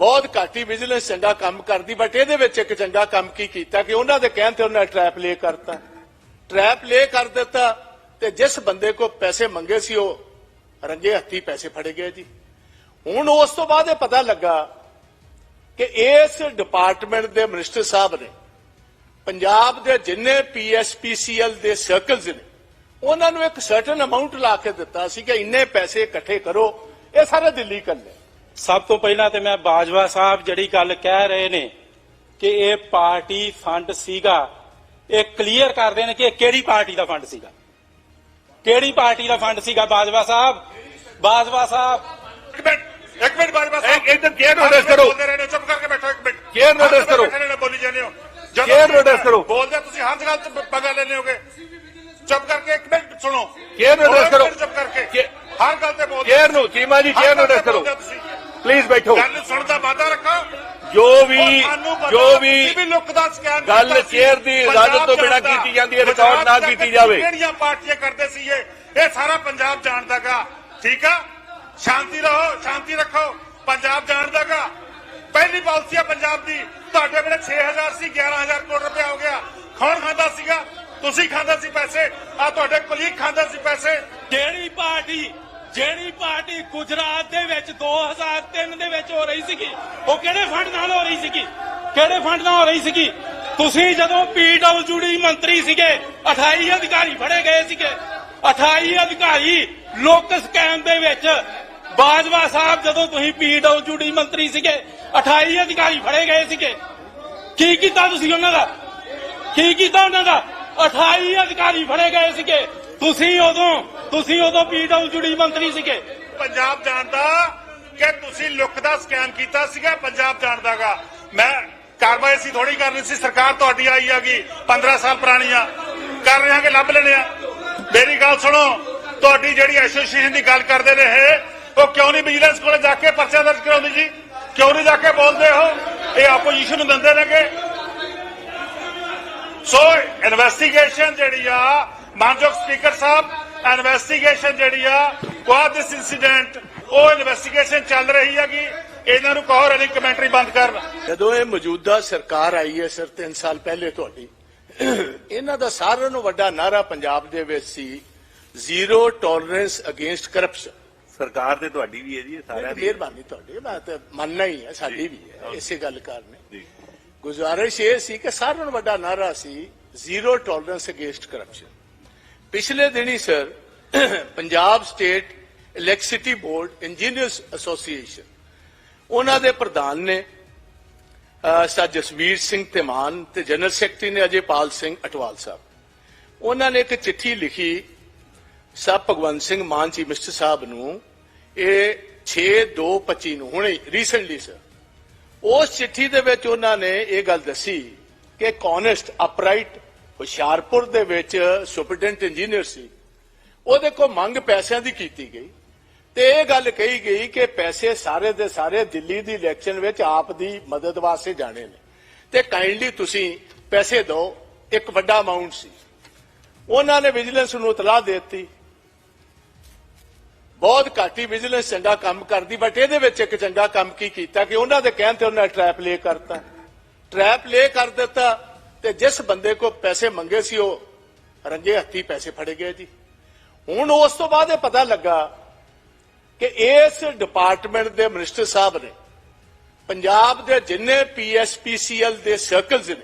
ਬਹੁਤ ਘੱਟ ਹੀ ਵਿਜੀਲੈਂਸ ਚੰਗਾ ਕੰਮ ਕਰਦੀ ਬਟ ਇਹਦੇ ਵਿੱਚ ਇੱਕ ਚੰਗਾ ਕੰਮ ਕੀ ਕੀਤਾ ਕਿ ਉਹਨਾਂ ਦੇ ਕਹਿਣ ਤੇ ਉਹਨਾਂ ਟ੍ਰੈਪ ਲੇ ਕਰਤਾ। ਟ੍ਰੈਪ ਲੇ ਕਰ ਦਿੱਤਾ ਤੇ ਜਿਸ ਬੰਦੇ ਕੋ ਪੈਸੇ ਮੰਗੇ ਸੀ ਉਹ ਰੰਗੇ ਹੱਥੀ ਪੈਸੇ ਫੜੇ ਗਏ ਜੀ। ਹੁਣ ਉਸ ਤੋਂ ਬਾਅਦ ਇਹ ਪਤਾ ਲੱਗਾ ਕਿ ਇਸ ਡਿਪਾਰਟਮੈਂਟ ਦੇ ਮਿਨਿਸਟਰ ਸਾਹਿਬ ਨੇ ਪੰਜਾਬ ਦੇ ਜਿੰਨੇ ਪੀਐਸਪੀਸੀਐਲ ਦੇ ਸਰਕਲਸ ਨੇ, ਉਹਨਾਂ ਨੂੰ ਇੱਕ ਸਰਟਨ ਅਮਾਉਂਟ ਲਾ ਕੇ ਦਿੱਤਾ ਸੀ ਕਿ ਇੰਨੇ ਪੈਸੇ ਇਕੱਠੇ ਕਰੋ, ਇਹ ਸਾਰੇ ਦਿੱਲੀ ਕੱਲੇ ਸਭ ਤੋਂ ਪਹਿਲਾਂ ਤੇ ਮੈਂ ਬਾਜਵਾ ਸਾਹਿਬ ਜਿਹੜੀ ਗੱਲ ਕਹਿ ਰਹੇ ਨੇ ਕਿ ਇਹ ਪਾਰਟੀ ਫੰਡ ਸੀਗਾ ਇਹ ਕਲੀਅਰ ਕਰ ਦੇਣ ਕਿ ਇਹ ਕਿਹੜੀ ਪਾਰਟੀ ਦਾ ਫੰਡ ਸੀਗਾ? ਕਿਹੜੀ ਪਾਰਟੀ ਦਾ ਫੰਡ ਸੀਗਾ ਬਾਜਵਾ ਸਾਹਿਬ? ਬਾਜਵਾ ਸਾਹਿਬ। ਇੱਕ ਮਿੰਟ ਇੱਕ ਮਿੰਟ ਬਸ ਇੱਕ- ਇੱਧਰ ਕੇਅਰ ਨੋਟਿਸ ਕਰੋ। ਬੋਲਦੇ ਰਹਿੰਦੇ ਹੋ, ਚੁੱਪ ਕਰਕੇ ਬੈਠੋ ਇੱਕ ਮਿੰਟ। ਕੇਅਰ ਨੋਟਿਸ ਕਰੋ। ਬੋਲੀ ਜਾਂਦੇ ਹੋ। ਕੇਅਰ ਤੁਸੀਂ ਨੋਟਿਸ ਕਰੋ। ਬੋਲਦੇ ਹੋ, ਤੁਸੀਂ ਹਰ ਜਗ੍ਹਾ ਤੇ ਪੰਗਾ ਲੈਣੇ ਹੋਗੇ। ਚੁੱਪ ਕਰਕੇ ਇੱਕ ਮਿੰਟ ਸੁਣੋ। ਕੇਅਰ ਨੋਟਿਸ ਕਰੋ। ਚੁੱਪ ਕਰਕੇ। ਹਰ ਗੱਲ ਤੇ ਬੋਲਦੇ ਕੇਅਰ ਨੂੰ ਚੀਮਾ ਜੀ ਹਰ ਕੇਅਰ ਗੱਲ ਤੇ ਨੋਟਿਸ ਕਰੋ। ਪਲੀਜ਼ ਬੈਠੋ। ਗੱਲ ਸੁਣਨ ਦਾ ਵਾਅਦਾ ਰੱਖੋ? ਜੋ ਵੀ ਜੋ ਵੀ ਗੱਲ। ਚੇਅਰ ਦੀ ਇਜਾਜ਼ਤ ਤੋਂ ਬਿਨਾਂ। ਕੀਤੀ ਜਾਂਦੀ ਹੈ, ਰਿਕਾਰਡ ਨਾ ਕੀਤੀ ਜਾਵੇ। ਕਿਹੜੀਆਂ ਪਾਰਟੀਆਂ ਕਰਦੇ ਸੀ ਇਹ? ਇਹ ਸਾਰਾ ਪੰਜਾਬ ਜਾਣਦਾਗਾ। ਠੀਕ ਆ? ਸ਼ਾਂਤੀ ਰਹੋ ਸ਼ਾਂਤੀ ਰੱਖੋ। ਪੰਜਾਬ ਜਾਣਦਾਗਾ। ਪਹਿਲੀ ਪਾਲਿਸੀ ਆ ਪੰਜਾਬ ਦੀ। ਤੁਹਾਡੇ ਵੇਲੇ 6000 ਸੀ 11000 ਕਰੋੜ ਰੁਪਇਆ ਹੋ ਗਿਆ। ਕੌਣ ਖਾਂਦਾ ਸੀਗਾ? ਤੁਸੀਂ ਖਾਂਦਾ ਸੀ ਪੈਸੇ। ਆ ਤੁਹਾਡੇ ਕੁਲੀਗ ਖਾਂਦਾ ਸੀ ਪੈਸੇ। ਜਿਹੜੀ ਪਾਰਟੀ ਜਿਹੜੀ ਪਾਰਟੀ ਗੁਜਰਾਤ ਦੇ ਵਿੱਚ 2003 ਦੇ ਵਿੱਚ ਹੋ ਰਹੀ ਸੀਗੀ, ਉਹ ਕਿਹੜੇ ਫੰਡ ਨਾਲ ਹੋ ਰਹੀ ਸੀਗੀ? ਕਿਹੜੇ ਫੰਡ ਨਾਲ ਹੋ ਰਹੀ ਸੀਗੀ? ਤੁਸੀਂ ਜਦੋਂ ਪੀਡਬਲਯੂਡੀ ਮੰਤਰੀ ਸੀਗੇ 28 ਅਧਿਕਾਰੀ ਫੜੇ ਗਏ ਸੀਗੇ। 28 ਅਧਿਕਾਰੀ ਲੋਕ ਸਕੈਮ ਦੇ ਵਿੱਚ ਬਾਜਵਾ ਸਾਹਿਬ ਜਦੋਂ ਤੁਸੀਂ ਪੀਡਬਲਯੂਡੀ ਮੰਤਰੀ ਸੀਗੇ 28 ਅਧਿਕਾਰੀ ਫੜੇ ਗਏ ਸੀਗੇ। ਕੀ ਕੀਤਾ ਤੁਸੀਂ ਉਹਨਾਂ ਦਾ? ਕੀ ਕੀਤਾ ਉਹਨਾਂ ਦਾ? 28 ਅਧਿਕਾਰੀ ਫੜੇ ਗਏ ਸੀਗੇ। ਤੁਸੀਂ ਉਦੋਂ ਤੁਸੀਂ ਉਦੋਂ ਪੀਡਬਲਯੂਡੀ ਮੰਤਰੀ ਸੀਗੇ। ਪੰਜਾਬ ਜਾਣਦਾ ਕਿ ਤੁਸੀਂ ਲੁੱਕ ਦਾ ਸਕੈਮ ਕੀਤਾ ਸੀਗਾ ਪੰਜਾਬ ਜਾਣਦਾਗਾ ਮੈਂ ਕਾਰਵਾਈ ਸੀ ਥੋੜੀ ਕਰਨੀ ਸੀ, ਸਰਕਾਰ ਤੁਹਾਡੀ ਆਈ ਹੈਗੀ 15 ਸਾਲ ਪੁਰਾਣੀ ਆ ਕਰ ਰਹੇ ਹਾਂ ਕਿ ਲੱਭ ਲੈਣੇ ਆ। ਮੇਰੀ ਗੱਲ ਸੁਣੋ, ਤੁਹਾਡੀ ਜਿਹੜੀ ਐਸੋਸੀਏਸ਼ਨ ਦੀ ਗੱਲ ਕਰਦੇ ਨੇ ਇਹ, ਉਹ ਕਿਉਂ ਨਹੀਂ ਵਿਜੀਲੈਂਸ ਕੋਲੇ ਜਾ ਕੇ ਪਰਚਾ ਦਰਜ ਕਰਾਉਂਦੀ ਜੀ? ਕਿਉਂ ਨਹੀਂ ਜਾ ਕੇ ਬੋਲਦੇ ਹੋ ਇਹ ਆਪੋਜੀਸ਼ਨ ਨੂੰ ਦਿੰਦੇ ਨੇਗੇ। ਸੋ ਇਨਵੈਸਟੀਗੇਸ਼ਨ ਜਿਹੜੀ ਆ, ਮਾਨਯੋਗ ਸਪੀਕਰ ਸਾਹਿਬ ਇਨਵੈਸਟੀਗੇਸ਼ਨ ਜਿਹੜੀ ਆ ਵਾਟ ਦਿਸ ਇਨਸੀਡੈਂਟ ਉਹ ਇਨਵੈਸਟੀਗੇਸ਼ਨ ਚੱਲ ਰਹੀ ਹੈਗੀ। ਇਹਨਾਂ ਨੂੰ ਕਹੋ ਰਨਿੰਗ ਕਮੈਂਟਰੀ ਬੰਦ ਕਰਨ ਜਦੋਂ ਇਹ ਮੌਜੂਦਾ ਸਰਕਾਰ ਆਈ ਹੈ ਸਰ 3 ਸਾਲ ਪਹਿਲੇ ਤੁਹਾਡੀ ਇਹਨਾਂ ਦਾ ਸਾਰਿਆਂ ਨੂੰ ਵੱਡਾ ਨਾਰਾ ਪੰਜਾਬ ਦੇ ਵਿੱਚ ਸੀ ਜ਼ੀਰੋ ਟੋਲਰੈਂਸ ਅਗੇਂਸਟ ਕਰਪਸ਼ਨ ਸਰਕਾਰ ਤੇ ਤੁਹਾਡੀ ਵੀ ਹੈ ਜੀ ਸਾਰਿਆਂ ਦੀ। ਮਿਹਰਬਾਨੀ ਤੁਹਾਡੀ ਮੈਂ ਤਾਂ ਮੰਨਣਾ ਹੀ ਹੈ ਸਾਡੀ ਵੀ ਹੈ ਇਸੇ ਗੱਲ ਕਾਰਨ। ਗੁਜ਼ਾਰਿਸ਼ ਇਹ ਸੀ ਕਿ ਸਾਰਿਆਂ ਨੂੰ ਵੱਡਾ ਨਾਰਾ ਸੀ ਜ਼ੀਰੋ ਟੋਲਰੈਂਸ ਅਗੇਂਸਟ ਕਰਪਸ਼ਨ ਪਿਛਲੇ ਦਿਨੀ, sir, Punjab state electricity board engineers association ਉਹਨਾਂ ਦੇ ਪ੍ਰਧਾਨ ਨੇ ਸਰ ਜਸਵੀਰ ਸਿੰਘ ਧਮਾਨ ਤੇ ਜਨਰਲ ਸੈਕਟਰੀ ਨੇ ਅਜੇਪਾਲ ਸਿੰਘ ਅਟਵਾਲ ਸਾਹਿਬ। ਉਹਨਾਂ ਨੇ ਇੱਕ ਚਿੱਠੀ ਲਿਖੀ ਸਾਹਿਬ ਭਗਵੰਤ ਸਿੰਘ ਮਾਨ ਜੀ ਮਿਸਟਰ ਸਾਹਿਬ ਨੂੰ, ਇਹ 6/2/25 ਨੂੰ, ਹੁਣੇ ਰੀਸੈਂਟਲੀ ਸਰ। ਉਸ ਚਿੱਠੀ ਦੇ ਵਿੱਚ ਉਹਨਾਂ ਨੇ ਇਹ ਗੱਲ ਦੱਸੀ ਕਿ ਕੌਨੈਸਟ ਅਪਰਾਈਟ ਹੁਸ਼ਿਆਰਪੁਰ ਦੇ ਵਿੱਚ ਸੁਪਰਡੈਂਟ ਇੰਜੀਨੀਅਰ ਸੀ। ਉਹਦੇ ਕੋਲ ਮੰਗ ਪੈਸਿਆਂ ਦੀ ਕੀਤੀ ਗਈ ਤੇ ਇਹ ਗੱਲ ਕਹੀ ਗਈ ਕਿ ਪੈਸੇ ਸਾਰੇ ਦੇ ਸਾਰੇ ਦਿੱਲੀ ਦੀ ਇਲੈਕਸ਼ਨ ਵਿੱਚ ਆਪ ਦੀ ਮਦਦ ਵਾਸਤੇ ਜਾਣੇ ਨੇ। ਤੇ ਕਾਈਂਡਲੀ ਤੁਸੀਂ ਪੈਸੇ ਦਿਓ, ਇੱਕ ਵੱਡਾ ਅਮਾਉਂਟ ਸੀ। ਉਹਨਾਂ ਨੇ ਵਿਜੀਲੈਂਸ ਨੂੰ ਇਤਲਾਹ ਦੇ ਦਿੱਤੀ। ਬਹੁਤ ਘੱਟ ਹੀ ਵਿਜੀਲੈਂਸ ਚੰਗਾ ਕੰਮ ਕਰਦੀ, ਬਟ ਇਹਦੇ ਵਿੱਚ ਇੱਕ ਚੰਗਾ ਕੰਮ ਕੀ ਕੀਤਾ ਕਿ ਉਹਨਾਂ ਦੇ ਕਹਿਣ ਤੇ ਉਹਨਾਂ ਟ੍ਰੈਪ ਲੇ ਕਰਤਾ। ਟ੍ਰੈਪ ਲੇ ਕਰ ਦਿੱਤਾ ਤੇ ਜਿਸ ਬੰਦੇ ਕੋ ਪੈਸੇ ਮੰਗੇ ਸੀ ਉਹ ਰੰਗੇ ਹੱਥੀ ਪੈਸੇ ਫੜੇ ਗਏ ਜੀ ਹੁਣ ਉਸ ਤੋਂ ਬਾਅਦ ਇਹ ਪਤਾ ਲੱਗਾ ਕਿ ਇਸ ਡਿਪਾਰਟਮੈਂਟ ਦੇ ਮਿਨਿਸਟਰ ਸਾਹਿਬ ਨੇ ਪੰਜਾਬ ਦੇ ਜਿੰਨੇ ਪੀਐਸਪੀਸੀਐਲ ਦੇ ਸਰਕਲਸ ਨੇ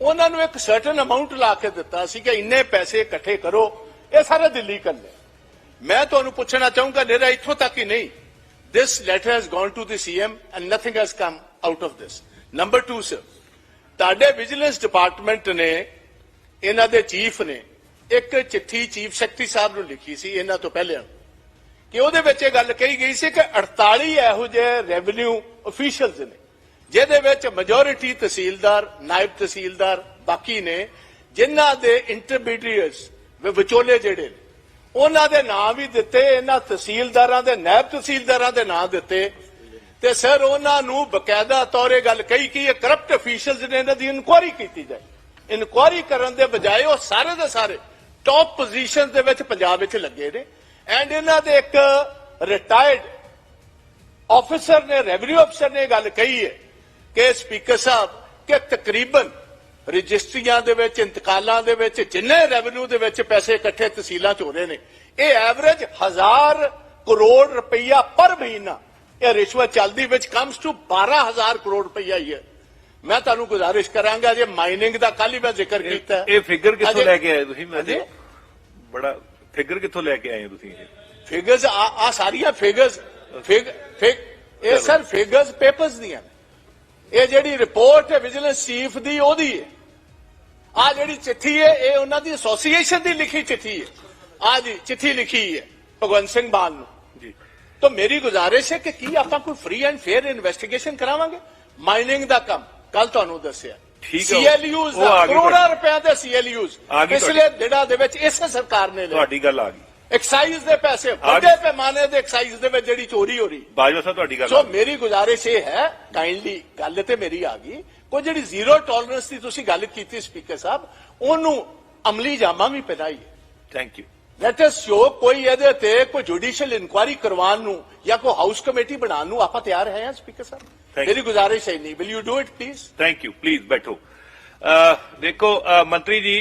ਉਹਨਾਂ ਨੂੰ ਇੱਕ ਸਰਟਨ ਅਮਾਉਂਟ ਲਾ ਕੇ ਦਿੱਤਾ ਸੀ ਕਿ ਇੰਨੇ ਪੈਸੇ ਇਕੱਠੇ ਕਰੋ ਇਹ ਸਾਰੇ ਦਿੱਲੀ ਕੱਲੇ ਮੈਂ ਤੁਹਾਨੂੰ ਪੁੱਛਣਾ ਚਾਹੂੰਗਾ ਨੇਰਾ ਇੱਥੋਂ ਤੱਕ ਹੀ ਨਹੀਂ this letter has gone to the CM and nothing has come out of this. Number two, sir, ਤੁਹਾਡੇ ਵਿਜੀਲੈਂਸ ਡਿਪਾਰਟਮੈਂਟ ਨੇ, ਇਹਨਾਂ ਦੇ ਚੀਫ ਨੇ, ਇੱਕ ਚਿੱਠੀ ਚੀਫ ਸੈਕਟਰੀ ਸਾਹਿਬ ਨੂੰ ਲਿਖੀ ਸੀ ਇਹਨਾਂ ਤੋਂ ਪਹਿਲਾਂ ਕਿ ਉਹਦੇ ਵਿੱਚ ਇਹ ਗੱਲ ਕਹੀ ਗਈ ਸੀ ਕਿ 48 ਇਹੋ ਜਿਹੇ ਰੈਵਨਿਊ ਅਫੀਸ਼ੀਅਲਸ ਨੇ, ਜਿਹਦੇ ਵਿੱਚ ਮੈਜੋਰਿਟੀ ਤਹਿਸੀਲਦਾਰ, ਨਾਇਬ ਤਹਿਸੀਲਦਾਰ ਬਾਕੀ ਨੇ, ਜਿਨ੍ਹਾਂ ਦੇ ਇੰਟਰਮੀਡੀਏਟਸ ਵਿਚੋਲੇ ਜਿਹੜੇ ਨੇ, ਉਹਨਾਂ ਦੇ ਨਾਂ ਵੀ ਦਿੱਤੇ, ਇਹਨਾਂ ਤਹਿਸੀਲਦਾਰਾਂ ਦੇ, ਨਾਇਬ ਤਹਿਸੀਲਦਾਰਾਂ ਦੇ ਨਾਂ ਦਿੱਤੇ ਤੇ ਸਰ, ਉਹਨਾਂ ਨੂੰ ਬਕਾਇਦਾ ਤੌਰ ਇਹ ਗੱਲ ਕਹੀ ਕਿ ਇਹ ਕਰਪਟ ਅਫੀਸ਼ੀਅਲਸ ਨੇ ਇਹਨਾਂ ਦੀ ਇਨਕੁਆਇਰੀ ਕੀਤੀ ਜਾਏ। ਇਨਕੁਆਇਰੀ ਕਰਨ ਦੇ ਬਜਾਏ ਉਹ ਸਾਰੇ ਦੇ ਸਾਰੇ ਟੌਪ ਪੋਜੀਸ਼ਨ ਦੇ ਵਿੱਚ ਪੰਜਾਬ ਵਿੱਚ ਲੱਗੇ ਨੇ। ਐਂਡ ਇਹਨਾਂ ਦੇ ਇੱਕ ਰਿਟਾਇਰਡ ਆਫੀਸਰ ਨੇ ਰੈਵਨਿਊ ਅਫਸਰ ਨੇ ਇਹ ਗੱਲ ਕਹੀ ਹੈ ਕਿ ਸਪੀਕਰ ਸਾਹਿਬ, ਕਿ ਤਕਰੀਬਨ ਰਜਿਸਟਰੀਆਂ ਦੇ ਵਿੱਚ, ਇੰਤਕਾਲਾਂ ਦੇ ਵਿੱਚ, ਜਿੰਨੇ ਰੈਵਨਿਊ ਦੇ ਵਿੱਚ ਪੈਸੇ ਇਕੱਠੇ ਤਹਿਸੀਲਾਂ 'ਚ ਹੋ ਰਹੇ ਨੇ, ਇਹ ਐਵਰੇਜ 1000 ਕਰੋੜ ਰੁਪਈਆ ਪਰ ਮਹੀਨਾ ਇਹ ਰਿਸ਼ਵਤ ਚੱਲਦੀ ਵਿੱਚ ਕਮਸ ਟੂ 12000 ਕਰੋੜ ਰੁਪਈਆ ਹੀ ਹੈ। ਮੈਂ ਤੁਹਾਨੂੰ ਗੁਜ਼ਾਰਿਸ਼ ਕਰਾਂਗਾ ਜੇ ਮਾਈਨਿੰਗ ਦਾ ਕੱਲ ਹੀ ਮੈਂ ਜ਼ਿਕਰ ਕੀਤਾ। ਇਹ ਫਿਗਰ ਕਿੱਥੋਂ ਲੈ ਕੇ ਆਏ ਤੁਸੀਂ? ਮੈਂ? ਬੜਾ ਫਿਗਰ ਕਿੱਥੋਂ ਲੈ ਕੇ ਆਏ ਤੁਸੀਂ ਇਹ? ਫਿਗਰਸ ਆ ਸਾਰੀਆਂ ਫਿਗਰਸ ਫਿਗ ਫਿਗ ਇਹ ਸਰ ਫਿਗਰਸ ਪੇਪਰਸ ਦੀਆਂ। ਇਹ ਜਿਹੜੀ ਰਿਪੋਰਟ ਹੈ ਵਿਜੀਲੈਂਸ ਚੀਫ ਦੀ ਉਹਦੀ ਹੈ। ਆ ਜਿਹੜੀ ਚਿੱਠੀ ਹੈ ਇਹ ਉਹਨਾਂ ਦੀ ਐਸੋਸੀਏਸ਼ਨ ਦੀ ਲਿਖੀ ਚਿੱਠੀ ਹੈ। ਆ ਜੀ ਚਿੱਠੀ ਲਿਖੀ ਹੈ ਭਗਵੰਤ ਸਿੰਘ ਮਾਨ ਨੂੰ। ਤਾਂ ਮੇਰੀ ਗੁਜ਼ਾਰਿਸ਼ ਹੈ ਕਿ ਕੀ ਆਪਾਂ ਕੋਈ ਫ੍ਰੀ ਐਂਡ ਫੇਅਰ ਇਨਵੈਸਟੀਗੇਸ਼ਨ ਕਰਾਵਾਂਗੇ ਮਾਈਨਿੰਗ ਦਾ ਕੰਮ ਕੱਲ ਤੁਹਾਨੂੰ ਦੱਸਿਆ ਠੀਕ ਹੈ। ਸੀਐਲਯੂਜ਼ ਗਈ ਕਰੋੜਾਂ। ਰੁਪਏ ਦੇ ਸੀਐਲਯੂਜ਼ ਪਿਛਲੇ ਦਿਨਾਂ ਦੇ ਵਿੱਚ ਇਸੇ ਸਰਕਾਰ ਨੇ ਲਏ ਤੁਹਾਡੀ ਗੱਲ ਆ ਗਈ ਐਕਸਾਈਜ਼ ਦੇ ਪੈਸੇ ਵੱਡੇ। ਪੈਮਾਨੇ ਦੇ ਐਕਸਾਈਜ਼ ਦੇ ਵਿੱਚ ਜਿਹੜੀ ਚੋਰੀ ਹੋ ਰਹੀ ਬਾਜਵਾ ਸਾਹਿਬ ਤੁਹਾਡੀ ਗੱਲ ਸੋ। ਮੇਰੀ ਗੁਜ਼ਾਰਿਸ਼ ਇਹ ਹੈ ਕਾਈਂਡਲੀ ਗੱਲ ਤੇ ਮੇਰੀ ਆ ਗਈ ਕੋਈ ਜਿਹੜੀ ਜ਼ੀਰੋ ਟੋਲਰੈਂਸ ਦੀ ਤੁਸੀਂ ਗੱਲ ਕੀਤੀ ਸਪੀਕਰ ਸਾਹਿਬ ਉਹਨੂੰ ਅਮਲੀ ਜਾਮਾ ਵੀ ਪਹਿਨਾਈ thank you let us show ਕੋਈ ਇਹਦੇ ਤੇ ਕੋਈ ਜੁਡੀਸ਼ੀਅਲ ਇਨਕੁਆਇਰੀ ਕਰਵਾਉਣ ਨੂੰ ਜਾਂ ਕੋਈ ਹਾਊਸ ਕਮੇਟੀ ਬਣਾਉਣ ਨੂੰ ਆਪਾਂ ਤਿਆਰ ਹੈ ਹਾਂ ਸਪੀਕਰ ਸਾਹਿਬ ਮੇਰੀ ਗੁਜ਼ਾਰਿਸ਼ ਹੈ ਨਹੀਂ will you do it please thank you please ਬੈਠੋ ਦੇਖੋ ਮੰਤਰੀ ਜੀ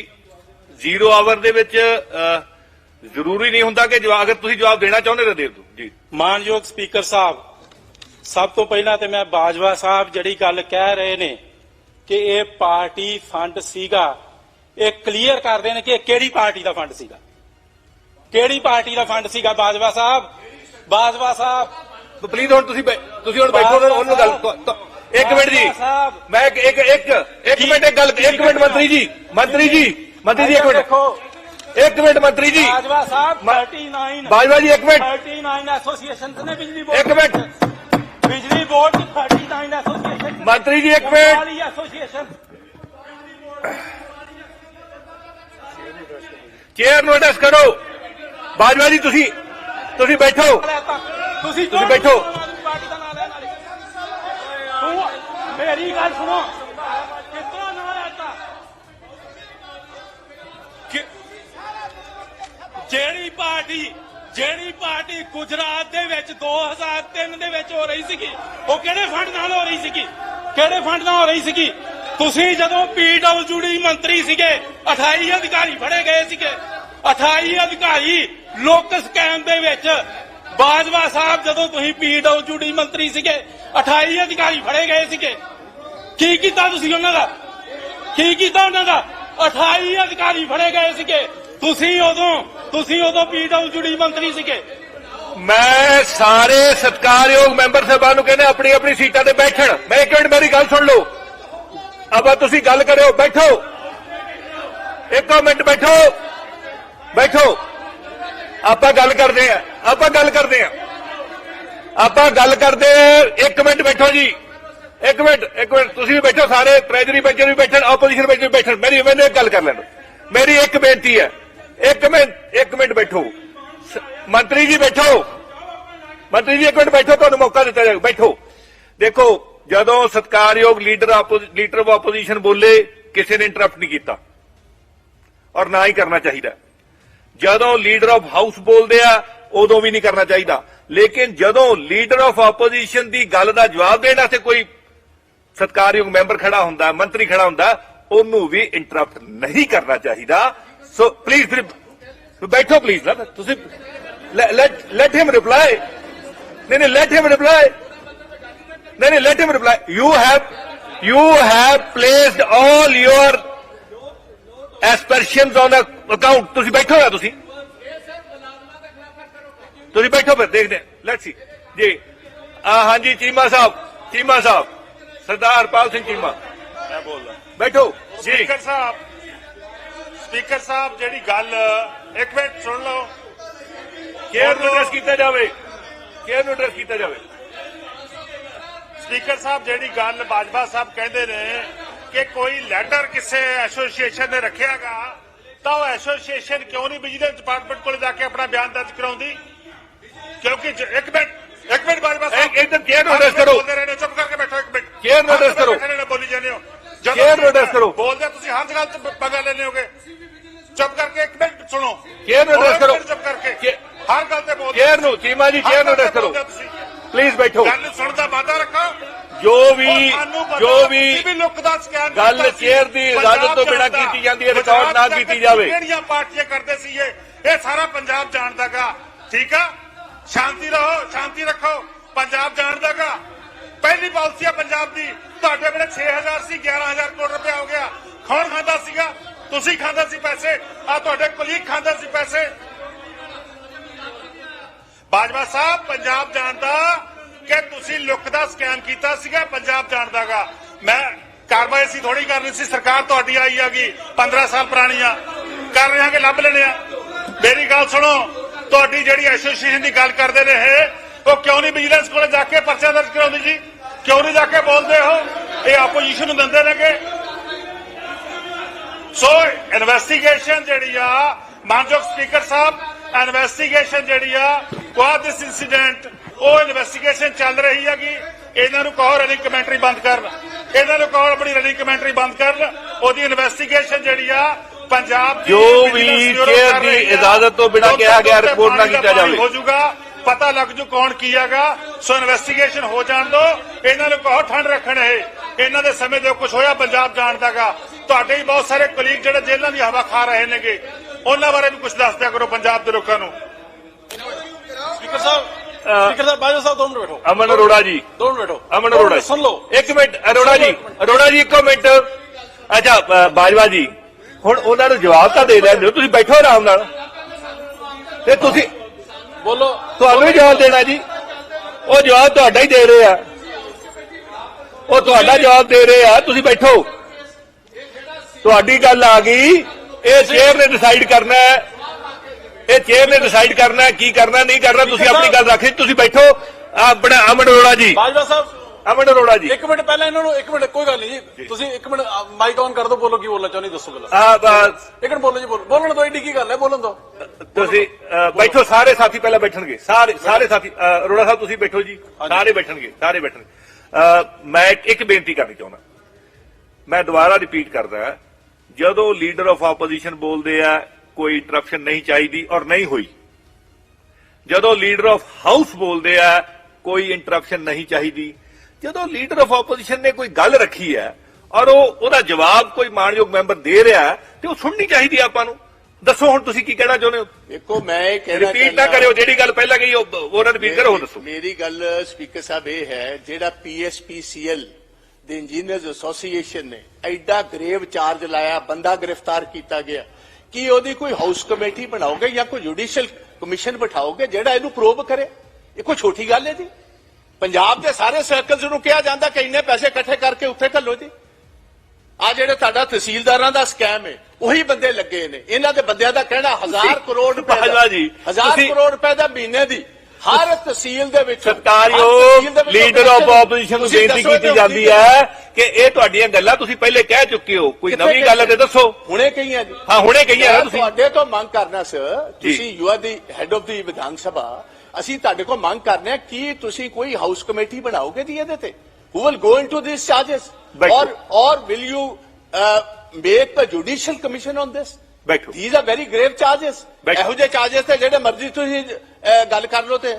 ਜ਼ੀਰੋ ਆਵਰ ਦੇ ਵਿੱਚ ਜ਼ਰੂਰੀ ਨਹੀਂ ਹੁੰਦਾ ਕਿ ਜਵਾਬ ਅਗਰ ਤੁਸੀਂ ਜਵਾਬ ਦੇਣਾ ਚਾਹੁੰਦੇ ਤਾਂ ਦੇ ਦਿਓ ਜੀ ਮਾਨਯੋਗ ਸਪੀਕਰ ਸਾਹਿਬ ਸਭ ਤੋਂ ਪਹਿਲਾਂ ਤੇ ਮੈਂ ਬਾਜਵਾ ਸਾਹਿਬ ਜਿਹੜੀ ਗੱਲ ਕਹਿ ਰਹੇ ਨੇ ਕਿ ਇਹ ਪਾਰਟੀ ਫੰਡ ਸੀਗਾ ਇਹ ਕਲੀਅਰ ਕਰਦੇ ਨੇ ਕਿ ਇਹ ਕਿਹੜੀ ਪਾਰਟੀ ਦਾ ਫੰਡ ਸੀਗਾ ਕਿਹੜੀ ਪਾਰਟੀ ਦਾ ਫੰਡ ਸੀਗਾ ਬਾਜਵਾ ਸਾਹਿਬ? ਬਾਜਵਾ ਸਾਹਿਬ। ਪਲੀਜ਼ ਹੁਣ ਤੁਸੀਂ ਬੈ- ਤੁਸੀਂ ਹੁਣ ਬੈਠੋ ਤੇ ਉਹਨੂੰ ਗੱਲ ਤ- ਤ- ਇੱਕ ਮਿੰਟ ਜੀ। ਸਾਹਿਬ। ਮੈਂ ਇੱਕ ਇੱਕ ਇੱਕ ਇੱਕ ਕੀ- ਮਿੰਟ ਇੱਕ ਗੱਲ ਕੀ ਇੱਕ ਮਿੰਟ ਕਰਨਾ? ਮੰਤਰੀ ਜੀ ਮੰਤਰੀ ਜੀ ਮੰਤਰੀ ਜੀ ਇੱਕ ਮਿੰਟ। ਦੇਖੋ। ਇੱਕ ਮਿੰਟ ਮੰਤਰੀ ਜੀ। ਬਾਜਵਾ ਸਾਹਿਬ ਮ- 39 ਬਾਜਵਾ ਜੀ ਇੱਕ ਮਿੰਟ। 39 ਐਸੋਸੀਏਸ਼ਨਸ ਨੇ ਬਿਜਲੀ ਬੋਰਡ ਇੱਕ ਮਿੰਟ। ਬਿਜਲੀ ਬੋਰਡ ਦੀ 39 ਐਸੋਸੀਏਸ਼ਨ ਮੰਤਰੀ ਜੀ ਇੱਕ ਮਿੰਟ। ਵਾਲੀ ਐਸੋਸੀਏਸ਼ਨ ਚੇਅਰ ਨੂੰ ਐਡਰੈਸ ਕਰੋ। ਬਾਜਵਾ ਜੀ ਤੁਸੀਂ ਤੁਸੀਂ ਬੈਠੋ। ਤੁਸੀਂ ਤੁਸੀਂ ਬੈਠੋ। ਪਾਰਟੀ ਦਾ ਤੂੰ ਮੇਰੀ ਗੱਲ ਸੁਣੋ। ਲੈਤਾ ਜਿਹੜੀ ਪਾਰਟੀ ਜਿਹੜੀ ਪਾਰਟੀ ਗੁਜਰਾਤ ਦੇ ਵਿੱਚ 2003 ਦੇ ਵਿੱਚ ਹੋ ਰਹੀ ਸੀਗੀ ਉਹ ਕਿਹੜੇ ਫੰਡ ਨਾਲ ਹੋ ਰਹੀ ਸੀਗੀ? ਕਿਹੜੇ ਫੰਡ ਨਾਲ ਹੋ ਰਹੀ ਸੀਗੀ? ਤੁਸੀਂ ਜਦੋਂ ਪੀਡਬਲਯੂਡੀ ਮੰਤਰੀ ਸੀਗੇ 28 ਅਧਿਕਾਰੀ ਫੜੇ ਗਏ ਸੀਗੇ। 28 ਅਧਿਕਾਰੀ ਲੋਕ ਸਕੈਮ ਦੇ ਵਿੱਚ ਬਾਜਵਾ ਸਾਹਿਬ ਜਦੋਂ ਤੁਸੀਂ ਪੀਡਬਲਯੂਡੀ ਮੰਤਰੀ ਸੀਗੇ 28 ਅਧਿਕਾਰੀ ਫੜੇ ਗਏ ਸੀਗੇ। ਕੀ ਕੀਤਾ ਤੁਸੀਂ ਉਹਨਾਂ ਦਾ? ਕੀ ਕੀਤਾ ਉਹਨਾਂ ਦਾ? 28 ਅਧਿਕਾਰੀ ਫੜੇ ਗਏ ਸੀਗੇ। ਤੁਸੀਂ ਉਦੋਂ ਤੁਸੀਂ ਉਦੋਂ ਪੀਡਬਲਯੂਡੀ ਮੰਤਰੀ ਸੀਗੇ। ਮੈਂ ਸਾਰੇ ਸਤਿਕਾਰਯੋਗ ਮੈਂਬਰ ਸਾਹਿਬਾਨ ਨੂੰ ਕਹਿੰਦੇ, ਆਪਣੀ ਆਪਣੀ ਸੀਟਾਂ ਤੇ ਬੈਠਣ। ਮੈਂ ਇੱਕ ਮਿੰਟ, ਮੇਰੀ ਗੱਲ ਸੁਣ ਲਓ। ਅਬਾ ਤੁਸੀਂ ਗੱਲ ਕਰਿਓ, ਬੈਠੋ। ਇੱਕੋ ਮਿੰਟ ਬੈਠੋ। ਬੈਠੋ। ਆਪਾਂ ਗੱਲ ਕਰਦੇ ਆ ਆਪਾਂ ਗੱਲ ਕਰਦੇ ਆ ਆਪਾਂ ਗੱਲ ਕਰਦੇ ਇੱਕ ਮਿੰਟ ਬੈਠੋ ਜੀ। ਇੱਕ ਮਿੰਟ ਇੱਕ ਮਿੰਟ, ਤੁਸੀਂ ਵੀ ਬੈਠੋ, ਸਾਰੇ ਟ੍ਰੈਜਰੀ ਬੈਂਚਰ ਵੀ ਬੈਠਣ ਆਪੋਜੀਸ਼ਨ ਬੈਂਚਰ ਵੀ ਬੈਠਣ। ਮੇਰੀ ਮੈਨੂੰ ਗੱਲ ਕਰ ਲੈਣ ਮੇਰੀ ਇੱਕ ਬੇਨਤੀ ਹੈ। ਇੱਕ ਮਿੰਟ ਇੱਕ ਮਿੰਟ ਬੈਠੋ। ਮੰਤਰੀ ਜੀ ਬੈਠੋ। ਮੰਤਰੀ ਜੀ, ਇੱਕ ਮਿੰਟ ਬੈਠੋ, ਤੁਹਾਨੂੰ ਮੌਕਾ ਦਿੱਤਾ ਜਾਏਗਾ ਬੈਠੋ। ਦੇਖੋ, ਜਦੋਂ ਸਤਕਾਰਯੋਗ ਲੀਡਰ ਲੀਡਰ ਆਫ ਆਪੋਜੀਸ਼ਨ ਬੋਲੇ, ਕਿਸੇ ਨੇ ਇੰਟਰਪਟ ਨਹੀਂ ਕੀਤਾ। ਔਰ ਨਾ ਹੀ ਕਰਨਾ ਚਾਹੀਦਾ। ਜਦੋਂ ਲੀਡਰ ਆਫ ਹਾਊਸ ਬੋਲਦੇ ਆ, ਉਦੋਂ ਵੀ ਨਹੀਂ ਕਰਨਾ ਚਾਹੀਦਾ। ਲੇਕਿਨ ਜਦੋਂ ਲੀਡਰ ਆਫ ਆਪੋਜੀਸ਼ਨ ਦੀ ਗੱਲ ਦਾ ਜਵਾਬ ਦੇਣ ਵਾਸਤੇ ਕੋਈ ਸਤਕਾਰਯੋਗ ਮੈਂਬਰ ਖੜਾ ਹੁੰਦਾ, ਮੰਤਰੀ ਖੜਾ ਹੁੰਦਾ, ਉਹਨੂੰ ਵੀ ਇੰਟਰਪਟ ਨਹੀਂ ਕਰਨਾ ਚਾਹੀਦਾ। ਸੋ ਪਲੀਜ਼ ਬੈਠੋ ਪਲੀਜ਼ ਨਾ, ਤੁਸੀਂ ਲੈਟ ਲੈਟ ਹਿਮ ਰਿਪਲਾਈ ਨਹੀਂ ਨਹੀਂ ਲੈਟ ਹਿਮ ਰਿਪਲਾਈ ਨਹੀਂ ਨਹੀਂ let him reply you have you have placed all your aspersions on account ਤੁਸੀਂ ਬੈਠੋ ਆ ਤੁਸੀਂ। ਤੁਸੀਂ ਬੈਠੋ ਫਿਰ ਦੇਖਦੇ ਲੈਟਸ ਸੀ ਜੀ। ਆ ਹਾਂਜੀ ਚੀਮਾ ਸਾਹਿਬ ਚੀਮਾ ਸਾਹਿਬ। ਸਰਦਾਰ ਪਾਲ ਸਿੰਘ ਚੀਮਾ। ਮੈਂ ਬੋਲਦਾ। ਬੈਠੋ। ਜੀ। ਸਪੀਕਰ ਸਾਹਿਬ ਸਪੀਕਰ ਸਾਹਿਬ ਜਿਹੜੀ ਗੱਲ ਇੱਕ ਮਿੰਟ ਸੁਣ ਲਓ। ਕੇਅਰ ਨੂੰ ਐਡਰੈਸ ਕੀਤਾ ਜਾਵੇ? ਕੇਅਰ ਨੂੰ ਐਡਰੈਸ ਕੀਤਾ ਜਾਵੇ? ਸਪੀਕਰ ਸਾਹਿਬ ਜਿਹੜੀ ਗੱਲ ਬਾਜਵਾ ਸਾਹਿਬ ਕਹਿੰਦੇ ਨੇ ਕਿ ਕੋਈ ਲੈਟਰ ਕਿਸੇ ਐਸੋਸੀਏਸ਼ਨ ਨੇ ਰੱਖਿਆਗਾ ਤਾਂ ਉਹ ਐਸੋਸੀਏਸ਼ਨ ਕਿਉਂ ਨਹੀਂ ਵਿਜੀਲੈਂਸ ਡਿਪਾਰਟਮੈਂਟ ਕੋਲ ਜਾ ਕੇ ਆਪਣਾ ਬਿਆਨ ਦਰਜ ਕਰਾਉਂਦੀ? ਕਿਉਂਕਿ ਇੱਕ ਮਿੰਟ ਇੱਕ ਮਿੰਟ ਬਾਜਵਾ ਸਾਹਿਬ। ਇੱਕ- ਇੱਧਰ care ਨੂੰ address ਕਰੋ। ਬੋਲਦੇ ਰਹੇ ਨੇ ਚੁੱਪ ਕਰਕੇ ਬੈਠੋ ਇੱਕ ਮਿੰਟ। Care ਨੂੰ address ਕਰੋ। ਬੋਲੀ ਜਾਂਦੇ ਹੋ। care ਨੂੰ address ਕਰੋ। ਬੋਲਦੇ ਤੁਸੀਂ ਹਰ ਜਗ੍ਹਾ ਤੇ ਪੰਗਾ ਲੈਣੇ ਹੋਗੇ। ਚੁੱਪ ਕਰਕੇ ਇੱਕ ਮਿੰਟ ਸੁਣੋ। Care ਨੂੰ address ਇੱਕ ਕਰੋ। ਚੁੱਪ ਕਰਕੇ। ਹਰ ਗੱਲ ਤੇ ਬੋਲਦੇ ਕੇਅਰ ਨੂੰ ਚੀਮਾ ਜੀ ਕੇਅਰ ਨੂੰ ਗੱਲ ਤੇ ਐਡਰੈਸ ਕਰੋ। ਪਲੀਜ਼ ਬੈਠੋ ਗੱਲ ਸੁਣਨ ਦਾ ਵਾਅਦਾ ਰੱਖੋ ਜੋ ਵੀ ਜੋ ਵੀ ਗੱਲ। ਚੇਅਰ ਦੀ ਇਜਾਜ਼ਤ ਤੋਂ ਬਿਨਾਂ ਕੀਤੀ ਜਾਂਦੀ ਹੈ। ਰਿਕਾਰਡ ਨਾ ਕੀਤੀ ਜਾਵੇ। ਕਿਹੜੀਆਂ ਪਾਰਟੀਆਂ ਕਰਦੇ ਸੀ ਇਹ? ਇਹ ਸਾਰਾ ਪੰਜਾਬ ਜਾਣਦਾਗਾ ਠੀਕ ਆ? ਸ਼ਾਂਤੀ ਰਹੋ ਸ਼ਾਂਤੀ ਰੱਖੋ। ਪੰਜਾਬ ਜਾਣਦਾਗਾ ਪਹਿਲੀ ਪਾਲਿਸੀ ਆ ਪੰਜਾਬ ਦੀ। ਤੁਹਾਡੇ ਵੇਲੇ 6000 ਸੀ 11000 ਕਰੋੜ ਰੁਪਇਆ ਹੋ ਗਿਆ। ਕੌਣ ਖਾਂਦਾ ਸੀਗਾ? ਤੁਸੀਂ ਖਾਂਦੇ ਸੀ ਪੈਸੇ। ਆ ਤੁਹਾਡੇ ਕੁਲੀਗ ਖਾਂਦੇ ਸੀ ਪੈਸੇ। ਬਾਜਵਾ ਸਾਹਿਬ ਪੰਜਾਬ ਜਾਣਦਾ ਕਿ ਤੁਸੀਂ ਲੁੱਕ ਦਾ ਸਕੈਮ ਕੀਤਾ ਸੀਗਾ, ਪੰਜਾਬ ਜਾਣਦਾਗਾ ਮੈਂ ਕਾਰਵਾਈ ਸੀ ਥੋੜੀ ਕਰਨੀ ਸੀ, ਸਰਕਾਰ ਤੁਹਾਡੀ ਆਈ ਹੈਗੀ 15 ਸਾਲ ਪੁਰਾਣੀ ਆ। ਕਰ ਰਹੇ ਹਾਂ ਕਿ ਲੱਭ ਲੈਣੇ ਆ। ਮੇਰੀ ਗੱਲ ਸੁਣੋ, ਤੁਹਾਡੀ ਜਿਹੜੀ ਐਸੋਸੀਏਸ਼ਨ ਦੀ ਗੱਲ ਕਰਦੇ ਨੇ ਇਹ, ਉਹ ਕਿਉਂ ਨਹੀਂ ਵਿਜੀਲੈਂਸ ਕੋਲ ਜਾ ਕੇ ਪਰਚਾ ਦਰਜ ਕਰਾਉਂਦੀ ਜੀ? ਕਿਉਂ ਨਹੀਂ ਜਾ ਕੇ ਬੋਲਦੇ ਹੋ ਇਹ ਆਪੋਜੀਸ਼ਨ ਨੂੰ ਦਿੰਦੇ ਨੇਗੇ। ਸੋ ਇਨਵੈਸਟੀਗੇਸ਼ਨ ਜਿਹੜੀ ਆ, ਮਾਨਯੋਗ ਸਪੀਕਰ ਸਾਹਿਬ ਇਨਵੈਸਟੀਗੇਸ਼ਨ ਜਿਹੜੀ ਆ ਵਾਟ ਦਿਸ ਇਨਸੀਡੈਂਟ ਉਹ ਇਨਵੈਸਟੀਗੇਸ਼ਨ ਚੱਲ ਰਹੀ ਹੈਗੀ ਇਹਨਾਂ ਨੂੰ ਕਹੋ ਰਨਿੰਗ ਕਮੈਂਟਰੀ ਬੰਦ ਕਰਨ। ਇਹਨਾਂ ਨੂੰ ਕਹੋ ਆਪਣੀ ਰਨਿੰਗ ਕਮੈਂਟਰੀ ਬੰਦ ਕਰਨ। ਉਹਦੀ ਇਨਵੈਸਟੀਗੇਸ਼ਨ ਜਿਹੜੀ ਆ ਪੰਜਾਬ ਦੀ ਜੋ ਵੀ ਚੇਅਰ ਕਰ ਦੀ। ਇਜਾਜ਼ਤ ਤੋਂ ਬਿਨਾਂ ਕਿਹਾ ਗਿਆ ਰਿਪੋਰਟ ਨਾ ਕੀਤਾ ਜਾਵੇ। ਹੋ ਜਾਊਗਾ ਪਤਾ ਲੱਗ ਜੂ ਕੌਣ ਕੀ ਹੈਗਾ। ਸੋ ਇਨਵੈਸਟੀਗੇਸ਼ਨ ਹੋ ਜਾਣ ਦੋ। ਇਹਨਾਂ ਨੂੰ ਕਹੋ ਠੰਡ ਰੱਖਣ ਇਹ। ਇਹਨਾਂ ਦੇ ਸਮੇਂ ਜੋ ਕੁਝ ਹੋਇਆ ਪੰਜਾਬ ਜਾਣਦਾਗਾ ਤੁਹਾਡੇ ਹੀ ਬਹੁਤ ਸਾਰੇ ਕੁਲੀਗ ਜਿਹੜੇ ਜੇਲ੍ਹਾਂ ਦੀ ਹਵਾ ਖਾ ਰਹੇ ਨੇਗੇ ਉਹਨਾਂ ਬਾਰੇ ਵੀ ਕੁਝ ਦੱਸ ਦਿਆ ਕਰੋ ਪੰਜਾਬ ਦੇ ਲੋਕਾਂ ਨੂੰ। ਸਪੀਕਰ ਸਾਹਿਬ ਸਪੀਕਰ ਸਾਹਿਬ ਬਾਜੋ ਸਾਹਿਬ ਦੋ ਮਿੰਟ ਬੈਠੋ। ਅਮਨ ਅਰੋੜਾ ਜੀ। ਦੋ ਮਿੰਟ ਬੈਠੋ। ਅਮਨ ਅਰੋੜਾ ਸੁਣ ਲਓ। ਇੱਕ ਮਿੰਟ ਅਰੋੜਾ ਜੀ। ਅਰੋੜਾ ਜੀ ਇੱਕੋ ਮਿੰਟ। ਅੱਛਾ ਬਾਜਵਾ ਜੀ। ਹੁਣ ਉਹਨਾਂ ਨੂੰ ਜਵਾਬ ਤਾਂ ਦੇ ਲੈਂਦੇ ਹੋ। ਤੁਸੀਂ ਬੈਠੋ ਆਰਾਮ ਨਾਲ। ਤੇ ਤੁਸੀਂ ਬੋਲੋ। ਤੁਹਾਨੂੰ ਵੀ ਜਵਾਬ ਦੇਣਾ ਜੀ। ਉਹ ਜਵਾਬ ਤੁਹਾਡਾ ਹੀ ਦੇ ਰਹੇ ਆ। ਉਹ ਤੁਹਾਡਾ ਜਵਾਬ ਦੇ ਰਹੇ ਆ। ਤੁਸੀਂ ਬੈਠੋ। ਤੁਹਾਡੀ ਗੱਲ ਆ ਗਈ। ਇਹ ਚੇਅਰ ਨੇ ਡਿਸਾਈਡ ਕਰਨਾ ਹੈ। ਇਹ ਚੇਅਰ ਨੇ ਡਿਸਾਈਡ ਕਰਨਾ ਹੈ ਕੀ ਕਰਨਾ ਨਹੀਂ ਕਰਨਾ ਤੁਸੀਂ ਆਪਣੀ ਗੱਲ ਰੱਖੀ ਤੁਸੀਂ ਬੈਠੋ। ਆਪਣਾ ਅਮਨ ਅਰੋੜਾ ਜੀ। ਬਾਜਵਾ ਸਾਹਿਬ ਅਮਨ ਅਰੋੜਾ ਜੀ। ਇੱਕ ਮਿੰਟ ਪਹਿਲਾਂ ਇਹਨਾਂ ਨੂੰ ਇੱਕ ਮਿੰਟ ਕੋਈ ਗੱਲ ਨਹੀਂ ਜੀ। ਤੁਸੀਂ ਇੱਕ ਮਿੰਟ ਮਾਈਕ ਔਨ ਕਰ ਦਿਓ ਬੋਲੋ ਕੀ ਬੋਲਣਾ ਚਾਹੁੰਦੇ ਦੱਸੋ ਪਹਿਲਾਂ। ਆ ਆ, ਇੱਕ ਮਿੰਟ ਬੋਲੋ ਜੀ ਬੋਲੋ। ਬੋਲਣ ਦੋ ਏਡੀ ਕੀ ਗੱਲ ਹੈ ਬੋਲਣ ਦੋ ਤੁਸੀਂ ਬੈਠੋ ਸਾਰੇ ਸਾਥੀ ਪਹਿਲਾਂ ਬੈਠਣਗੇ। ਸਾਰੇ ਸਾਰੇ ਸਾਥੀ ਅਰੋੜਾ ਸਾਹਿਬ ਤੁਸੀਂ ਬੈਠੋ ਜੀ। ਸਾਰੇ ਬੈਠਣਗੇ ਸਾਰੇ ਬੈਠਣਗੇ। ਮੈਂ ਇੱਕ- ਇੱਕ ਬੇਨਤੀ ਕਰਨੀ ਚਾਹੁੰਦਾ। ਮੈਂ ਦੁਬਾਰਾ ਰਿਪੀਟ ਕਰਦਾ ਜਦੋਂ ਲੀਡਰ ਆਫ ਆਪੋਜੀਸ਼ਨ ਬੋਲਦੇ ਆ ਕੋਈ ਇੰਟਰਪਸ਼ਨ ਨਹੀਂ ਚਾਹੀਦੀ ਔਰ ਨਹੀਂ ਹੋਈ। ਜਦੋਂ ਲੀਡਰ ਆਫ ਹਾਊਸ ਬੋਲਦੇ ਆ ਕੋਈ ਇੰਟਰਪਸ਼ਨ ਨਹੀਂ ਚਾਹੀਦੀ। ਜਦੋਂ ਲੀਡਰ ਆਫ ਆਪੋਜੀਸ਼ਨ ਨੇ ਕੋਈ ਗੱਲ ਰੱਖੀ ਹੈ ਔਰ ਉਹ ਉਹਦਾ ਜਵਾਬ ਕੋਈ ਮਾਨਯੋਗ ਮੈਂਬਰ ਦੇ ਰਿਹਾ ਤੇ ਉਹ ਸੁਣਨੀ ਚਾਹੀਦੀ ਆਪਾਂ ਨੂੰ। ਦੱਸੋ ਹੁਣ ਤੁਸੀਂ ਕੀ ਕਹਿਣਾ ਚਾਹੁੰਦੇ ਹੋ? ਦੇਖੋ ਮੈਂ ਇਹ ਕਹਿਣਾ ਰਿਪੀਟ ਨਾ ਕਰਿਓ ਜਿਹੜੀ ਗੱਲ ਪਹਿਲਾਂ ਕਹੀ ਉਹ ਉਹਨਾਂ ਰਿਪੀਟ ਕਰੋ ਦੱਸੋ। ਮੇਰੀ ਗੱਲ ਸਪੀਕਰ ਸਾਹਿਬ ਇਹ ਹੈ ਜਿਹੜਾ ਪੀਐਸਪੀਸੀਐਲ ਦੇ ਇੰਜੀਨੀਅਰਸ ਐਸੋਸੀਏਸ਼ਨ ਨੇ ਐਡਾ ਗ੍ਰੇਵ ਚਾਰਜ ਲਾਇਆ ਬੰਦਾ ਗ੍ਰਿਫਤਾਰ ਕੀਤਾ ਗਿਆ। ਕੀ ਉਹਦੀ ਕੋਈ ਹਾਊਸ ਕਮੇਟੀ ਬਣਾਓਗੇ ਜਾਂ ਕੋਈ ਜੁਡੀਸ਼ੀਅਲ ਕਮਿਸ਼ਨ ਬਿਠਾਓਗੇ ਜਿਹੜਾ ਇਹਨੂੰ ਪ੍ਰੋਬ ਕਰੇ? ਇਹ ਕੋਈ ਛੋਟੀ ਗੱਲ ਹੈ ਜੀ। ਪੰਜਾਬ ਦੇ ਸਾਰੇ ਸਰਕਲਸ ਨੂੰ ਕਿਹਾ ਜਾਂਦਾ ਕਿ ਇੰਨੇ ਪੈਸੇ ਇਕੱਠੇ ਕਰਕੇ ਉੱਥੇ ਘੱਲੋ ਜੀ। ਆ ਜਿਹੜੇ ਤੁਹਾਡਾ ਤਹਿਸੀਲਦਾਰਾਂ ਦਾ ਸਕੈਮ ਹੈ ਉਹੀ ਬੰਦੇ ਲੱਗੇ ਨੇ। ਇਹਨਾਂ ਦੇ ਬੰਦਿਆਂ ਦਾ ਕਹਿਣਾ 1000 ਕਰੋੜ ਰੁਪਏ ਬਾਜਵਾ ਜੀ, 1000 ਤੁਸੀਂ- ਕਰੋੜ ਰੁਪਏ ਦਾ ਮਹੀਨੇ ਦੀ। ਹਰ ਤਹਿਸੀਲ ਦੇ ਵਿੱਚ ਦੇ ਵਿੱਚ ਲੀਡਰ ਆਫ ਆਪੋਜੀਸ਼ਨ ਨੂੰ ਬੇਨਤੀ ਕੀਤੀ ਜਾਂਦੀ ਹੈ ਕਿ ਇਹ ਤੁਹਾਡੀਆਂ ਗੱਲਾਂ ਤੁਸੀਂ ਪਹਿਲੇ ਕਹਿ ਚੁੱਕੇ ਹੋ। ਕੋਈ ਨਵੀਂ ਗੱਲ ਤੇ ਦੱਸੋ। ਹੁਣੇ ਕਹੀਆਂ ਜੀ। ਹਾਂ ਹੁਣੇ ਕਹੀਆਂ ਤੁਸੀਂ। ਤੁਹਾਡੇ ਤੋਂ ਮੰਗ ਕਰਨਾ ਸਰ ਤੁਸੀਂ you the head of the Vidhan Sabha. ਅਸੀਂ ਤੁਹਾਡੇ ਕੋਲ ਮੰਗ ਕਰਨਾ ਕਿ ਤੁਸੀਂ ਕੋਈ ਹਾਊਸ ਕਮੇਟੀ ਬਣਾਓਗੇ ਦੀ ਇਹਦੇ ਤੇ? Who will go into this charges or or will you make a judicial commission on this ਬੈਠੋ। These are very grave charges ਇਹੋ ਜਿਹੇ ਚਾਰजेस ਤੇ ਜਿਹੜੇ ਮਰਜ਼ੀ ਤੁਸੀਂ ਗੱਲ ਕਰ ਲਓ ਤੇ।